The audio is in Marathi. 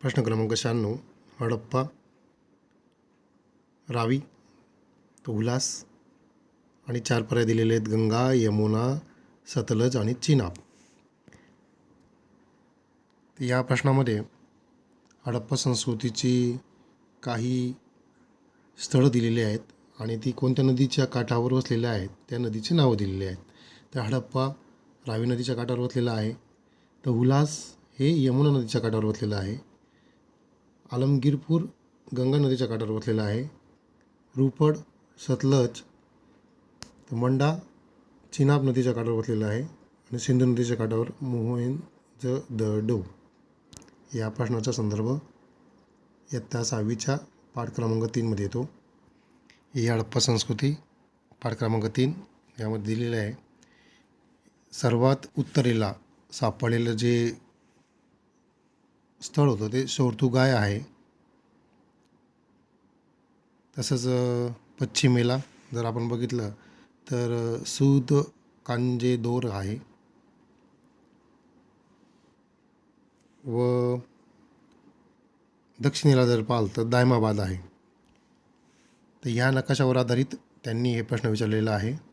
प्रश्न क्रमांक शहाण्णव हडप्पा रावी तो उल्हास आणि चार पर्याय दिलेले आहेत गंगा यमुना सतलज आणि चिनाब. या प्रश्नामध्ये हडप्पा संस्कृतीची काही स्थळं दिलेली आहेत आणि ती कोणत्या नदीच्या काठावर वसलेल्या आहेत त्या नदीची नावं दिलेली आहेत. तर हडप्पा रावी नदीच्या काठावर वसलेला आहे तर उल्हास हे यमुना नदीच्या काठावर वसलेलं आहे आलमगीरपूर गंगा नदीच्या काठावर वसलेलं आहे. रुपड सतलज मंडा चिनाब नदीच्या काठावर वसलेलं आहे आणि सिंधू नदीच्या काठावर मोहन ज द डो या प्रश्नाचा संदर्भ इयत्ता सहावीच्या पाठ क्रमांक तीनमध्ये येतो. ही हडप्पा संस्कृती पाठ क्रमांक तीन यामध्ये दिलेलं आहे. सर्वात उत्तरेला सापडलेलं जे स्थळ होतं ते शोरतुगाय आहे. तसंच पश्चिमेला जर आपण बघितलं तर सूद कांजे दोर आहे. व दक्षिणेला जर पाहाल तर दायमाबाद आहे. तर ह्या नकाशावर आधारित त्यांनी हे प्रश्न विचारलेला आहे.